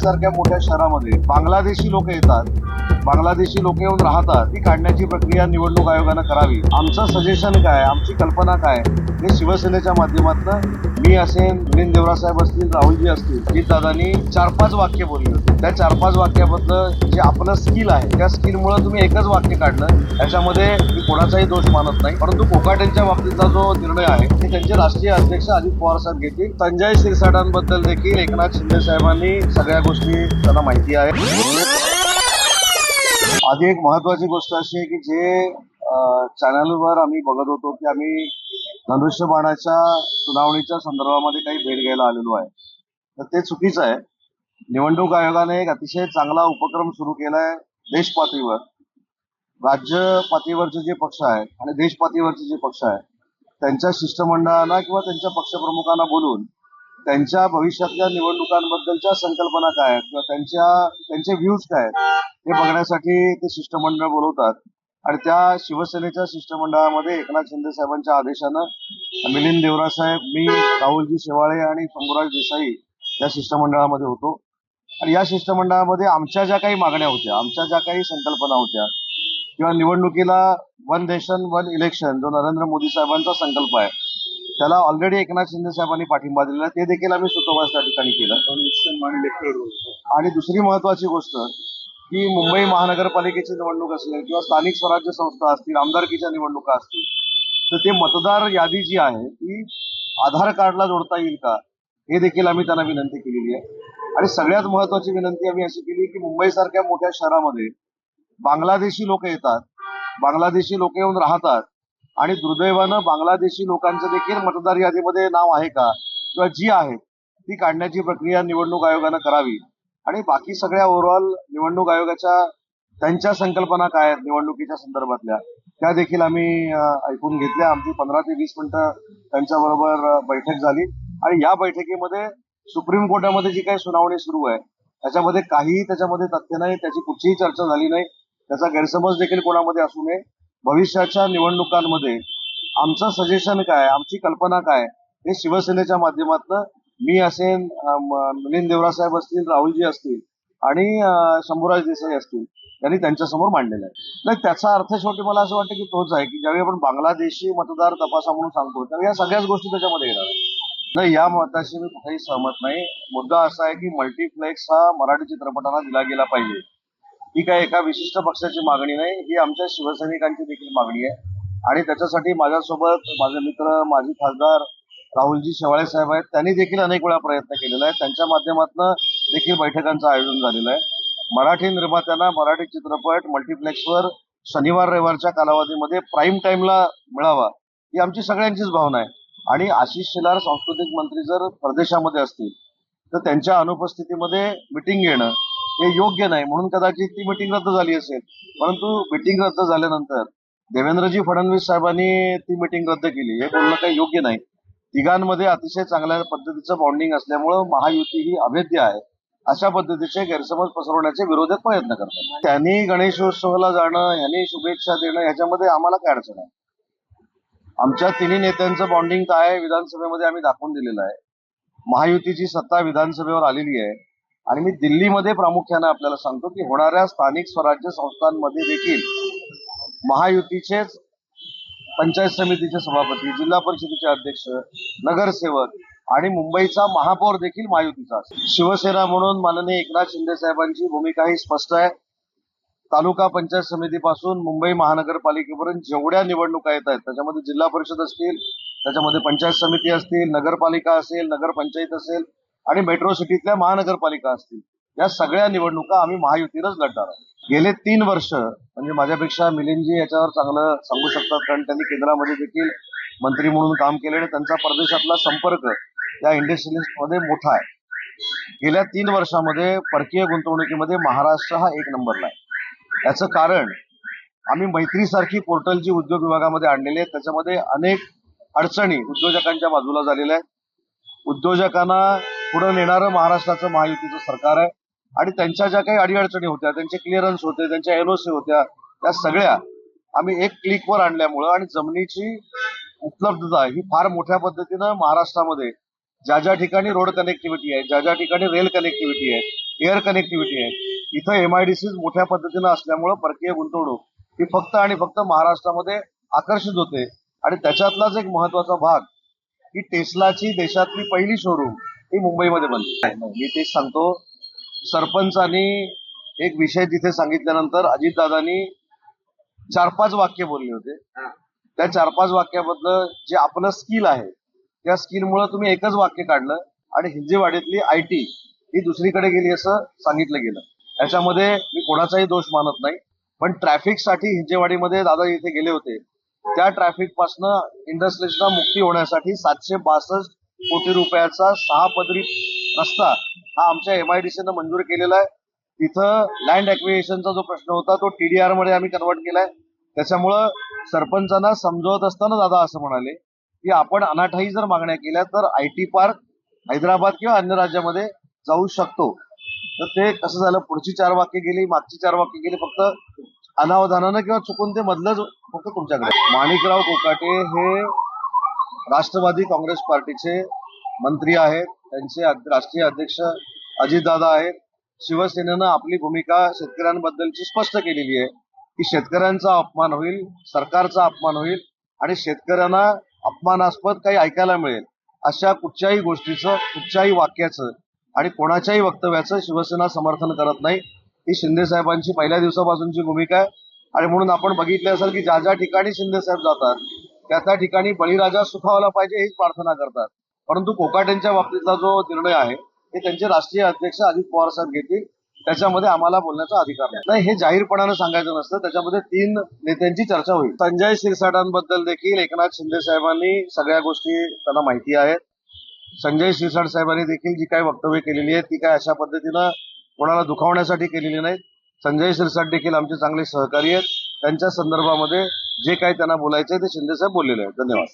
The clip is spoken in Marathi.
सारख्या मोठ्या शहरामध्ये बांगलादेशी लोक येतात. बांगलादेशी लोक येऊन राहतात ती काढण्याची प्रक्रिया निवडणूक आयोगानं करावी. आमचं सजेशन काय? आमची कल्पना काय? हे शिवसेनेच्या माध्यमातून मी असेन मिलिंद देवरा साहेब असतील राहुलजी असतील जी चार पाच वाक्य बोलली होती. त्या चार पाच वाक्याबद्दल जे आपलं स्किल आहे त्या स्किलमुळे तुम्ही एकच वाक्य काढलं. त्याच्यामध्ये मी कोणाचाही दोष मानत नाही. परंतु कोकाटेंच्या बाबतीतला जो निर्णय आहे ते त्यांचे राष्ट्रीय अध्यक्ष अजित पवार साहेब घेतील. संजय शिरसाटांबद्दल देखील एकनाथ शिंदे साहेबांनी सगळ्या गोष्टी त्यांना माहिती आहे. आधी एक महत्वाची गोष्ट अशी आहे की जे चॅनलवर आम्ही बघत होतो की आम्ही धनुष्यबाणाच्या सुनावणीच्या संदर्भामध्ये काही भेट घ्यायला आलेलो आहे. तर ते चुकीचं आहे. निवडणूक आयोगाने एक अतिशय चांगला उपक्रम सुरू केलाय देश पातळीवर राज्य पातळीवरचे जे पक्ष आहेत आणि देश पातळीवरचे जे पक्ष आहेत त्यांच्या शिष्टमंडळांना किंवा त्यांच्या पक्षप्रमुखांना बोलून त्यांच्या भविष्यातल्या निवडणुकांबद्दलच्या संकल्पना काय आहेत किंवा त्यांच्या त्यांचे व्ह्यूज काय आहेत हे बघण्यासाठी ते शिष्टमंडळ बोलवतात. आणि त्या शिवसेनेच्या शिष्टमंडळामध्ये एकनाथ शिंदे साहेबांच्या आदेशानं मिलिंद देवरा साहेब मी राहुलजी शेवाळे आणि शंभूराज देसाई या शिष्टमंडळामध्ये होतो. आणि या शिष्टमंडळामध्ये आमच्या ज्या काही मागण्या होत्या आमच्या ज्या काही संकल्पना होत्या किंवा निवडणुकीला वन नेशन वन इलेक्शन जो नरेंद्र मोदी साहेबांचा संकल्प आहे त्याला ऑलरेडी एकनाथ शिंदे साहेबांनी पाठिंबा दिलेला. ते देखील आम्ही सुतोवाच त्या ठिकाणी केलं. आणि दुसरी महत्वाची गोष्ट की मुंबई महानगरपालिकेची निवडणूक असेल किंवा स्थानिक स्वराज्य संस्था असतील आमदारकीच्या निवडणुका असतील तर ते मतदार यादी जी आहे ती आधार कार्डला जोडता येईल का? हे देखील आम्ही त्यांना विनंती केलेली आहे. आणि सगळ्यात महत्वाची विनंती आम्ही अशी केली की मुंबई सारख्या मोठ्या शहरामध्ये बांगलादेशी लोक येतात बांगलादेशी लोक येऊन राहतात आणि दुर्दैवानं बांगलादेशी लोकांचं देखील मतदार यादीमध्ये नाव आहे का? किंवा जी आहे ती काढण्याची प्रक्रिया निवडणूक आयोगानं करावी. आणि बाकी सगळ्या ओव्हरऑल निवडणूक आयोगाच्या त्यांच्या संकल्पना काय आहेत निवडणुकीच्या संदर्भातल्या त्या देखील आम्ही ऐकून घेतल्या. आमची पंधरा ते वीस मिनिटं त्यांच्याबरोबर बरोबर बैठक झाली. आणि या बैठकीमध्ये सुप्रीम कोर्टामध्ये जी काही सुनावणी सुरू आहे त्याच्यामध्ये काहीही त्याच्यामध्ये तथ्य नाही त्याची कुठचीही चर्चा झाली नाही. त्याचा गैरसमज देखील कोणामध्ये असू नये. भविष्याच्या निवडणुकांमध्ये आमचं सजेशन काय आमची कल्पना काय हे शिवसेनेच्या माध्यमातून मी असेल मिलिंद देवरा साहेब असतील राहुलजी असतील आणि शंभूराज देसाई असतील त्यांनी त्यांच्यासमोर मांडलेलं आहे. नाही त्याचा अर्थ शेवटी मला असं वाटतं की तोच आहे की ज्यावेळी आपण बांगलादेशी मतदार तपासा म्हणून सांगतो त्यावेळी या सगळ्याच गोष्टी त्याच्यामध्ये येणार नाही या मताशी मी कुठेही सहमत नाही. मुद्दा असा आहे की मल्टीप्लेक्स हा मराठी चित्रपटांना दिला गेला पाहिजे. ही काय एका विशिष्ट पक्षाची मागणी नाही ही आमच्या शिवसैनिकांची देखील मागणी आहे. आणि त्याच्यासाठी माझ्यासोबत माझे मित्र माजी खासदार राहुलजी शेवाळे साहेब आहेत. त्यांनी देखील अनेक वेळा प्रयत्न केलेला आहे. त्यांच्या माध्यमातून देखील बैठकांचं आयोजन झालेलं आहे. मराठी निर्मात्यांना मराठी चित्रपट मल्टीप्लेक्सवर शनिवार रविवारच्या कालावधीमध्ये प्राईम टाईमला मिळावा ही आमची सगळ्यांचीच भावना आहे. आणि आशिष शेलार सांस्कृतिक मंत्री जर परदेशामध्ये असतील तर त्यांच्या अनुपस्थितीमध्ये मिटिंग घेणं हे योग्य नाही. म्हणून कदाचित ती मिटिंग रद्द झाली असेल. परंतु मिटिंग रद्द झाल्यानंतर देवेंद्रजी फडणवीस साहेबांनी ती मिटिंग रद्द केली. हे बोलणं काही योग्य नाही. तिघांमध्ये अतिशय चांगल्या पद्धतीचं बॉन्डिंग असल्यामुळं महायुती ही अभेद्य आहे. अशा पद्धतीचे गैरसमज पसरवण्याचे विरोधात प्रयत्न करतात. त्यांनी गणेशोत्सवाला जाणं यांनी शुभेच्छा देणं ह्याच्यामध्ये आम्हाला काय अडचण आहे? आमच्या तिन्ही नेत्यांचं बॉन्डिंग काय आहे विधानसभेमध्ये आम्ही दाखवून दिलेलं आहे. महायुतीची सत्ता विधानसभेवर आलेली आहे. आणि मी दिल्लीमध्ये प्रामुख्याने आपल्याला सांगतो की होणाऱ्या स्थानिक स्वराज्य संस्थांमध्ये देखील महायुतीचेच पंचायत समितीचे सभापती जिल्हा परिषदेचे अध्यक्ष नगरसेवक आणि मुंबईचा महापौर देखील महायुतीचा शिवसेना म्हणून माननीय एकनाथ शिंदे साहेबांची भूमिका ही स्पष्ट आहे. तालुका पंचायत समितीपासून मुंबई महानगरपालिकेपर्यंत जेवढ्या निवडणुका येत आहेत त्याच्यामध्ये जिल्हा परिषद असतील त्याच्यामध्ये पंचायत समिती असतील नगरपालिका असेल नगरपंचायत असेल आणि मेट्रो सिटीतल्या महानगरपालिका असतील या सगळ्या निवडणुका आम्ही महायुतीनंच लढणार आहोत. गेले तीन वर्ष म्हणजे माझ्यापेक्षा मिलिंदजी याच्यावर चांगलं सांगू शकतात कारण त्यांनी केंद्रामध्ये देखील मंत्री म्हणून काम केले आणि त्यांचा परदेशातला संपर्क या इंडस्ट्रियलिस्टमध्ये मोठा आहे. गेल्या तीन वर्षामध्ये परकीय गुंतवणुकीमध्ये महाराष्ट्र हा एक नंबरला आहे. याचं कारण आम्ही मैत्रीसारखी पोर्टल जी उद्योग विभागामध्ये आणलेली आहेत त्याच्यामध्ये अनेक अडचणी उद्योजकांच्या बाजूला झालेल्या आहेत. उद्योजकांना पुढे नेणारं महाराष्ट्राचं महायुतीचं सरकार आहे. आणि त्यांच्या ज्या काही अडीअडचणी होत्या त्यांचे क्लिअरन्स होते त्यांच्या एनओसी होत्या त्या सगळ्या आम्ही एक क्लिकवर आणल्यामुळं आणि जमिनीची उपलब्धता ही फार मोठ्या पद्धतीनं महाराष्ट्रामध्ये ज्या ज्या ठिकाणी रोड कनेक्टिव्हिटी आहे ज्या ज्या ठिकाणी रेल कनेक्टिव्हिटी आहे एअर कनेक्टिव्हिटी आहे इथं एमआयडीसी मोठ्या पद्धतीनं असल्यामुळं परकीय गुंतवणूक ही फक्त आणि फक्त महाराष्ट्रामध्ये आकर्षित होते. आणि त्याच्यातलाच एक महत्त्वाचा भाग की टेस्लाची देशातली पहिली शोरूम ही मुंबईमध्ये बनली. मी तेच सांगतो सरपंचांनी एक विषय तिथे सांगितल्यानंतर अजितदादांनी चार पाच वाक्य बोलले होते. त्या चार पाच वाक्याबद्दल जे आपलं स्किल आहे त्या स्किलमुळे तुम्ही एकच वाक्य काढलं आणि हिंजेवाडीतली आय टी ही दुसरीकडे गेली असं सांगितलं गेलं. याच्यामध्ये मी कोणाचाही दोष मानत नाही पण ट्रॅफिकसाठी हिंजेवाडीमध्ये दादा इथे गेले होते. त्या ट्रॅफिक पासनं इंडस्ट्रीजना मुक्ती होण्यासाठी सातशे बासष्ट कोटी रुपयाचा सहा पदरी रस्ता हा आमच्या एमआयडीसीनं मंजूर केलेला आहे. तिथं लँड ऍक्विएशनचा जो प्रश्न होता तो टीडीआरमध्ये आम्ही कन्वर्ट केलाय. त्याच्यामुळं सरपंचांना समजवत असताना दादा असं म्हणाले की आपण अनाठाई जर मागण्या केल्या तर आय टी पार्क हैदराबाद किंवा अन्य राज्यामध्ये जाऊ शकतो. तर ते कसं झालं? पुढची चार वाक्य गेली मागची चार वाक्य गेली फक्त अनावधानानं किंवा चुकून ते मधलंच फक्त तुमच्याकडे. माणिकराव कोकाटे हे राष्ट्रवादी काँग्रेस पार्टीचे मंत्री आहेत. त्यांचे राष्ट्रीय अध्यक्ष अजितदादा आहेत. शिवसेनेनं आपली भूमिका शेतकऱ्यांबद्दलची स्पष्ट केलेली आहे की शेतकऱ्यांचा अपमान होईल सरकारचा अपमान होईल आणि शेतकऱ्यांना अपमानास्पद काही ऐकायला मिळेल. अशा कुठच्याही गोष्टीचं कुठच्याही वाक्याचं आणि कोणाच्याही वक्तव्याचं शिवसेना समर्थन करत नाही. ही शिंदे साहेबांची पहिल्या दिवसापासूनची भूमिका आहे. आणि म्हणून आपण बघितले असेल की ज्या ज्या ठिकाणी शिंदे साहेब जातात त्या त्या ठिकाणी बळीराजा सुखावला पाहिजे हीच प्रार्थना करतात. परंतु कोकाटेंच्या बाबतीतला जो निर्णय आहे ते त्यांचे राष्ट्रीय अध्यक्ष अजित पवार साहेब घेतील. त्याच्यामध्ये आम्हाला बोलण्याचा अधिकार नाही. नाही हे जाहीरपणानं सांगायचं नसतं. त्याच्यामध्ये तीन नेत्यांची चर्चा होईल. संजय शिरसाटांबद्दल देखील एकनाथ शिंदे साहेबांनी सगळ्या गोष्टी त्यांना माहिती आहेत. संजय शिरसाट साहेबांनी देखील जी काही वक्तव्य केलेली आहेत ती काय अशा पद्धतीनं कोणाला दुखावण्यासाठी केलेली नाहीत. संजय शिरसाट देखील आमचे चांगले सहकारी आहेत. त्यांच्या संदर्भामध्ये जे काही त्यांना बोलायचं आहे ते शिंदे साहेब बोललेले आहेत. धन्यवाद.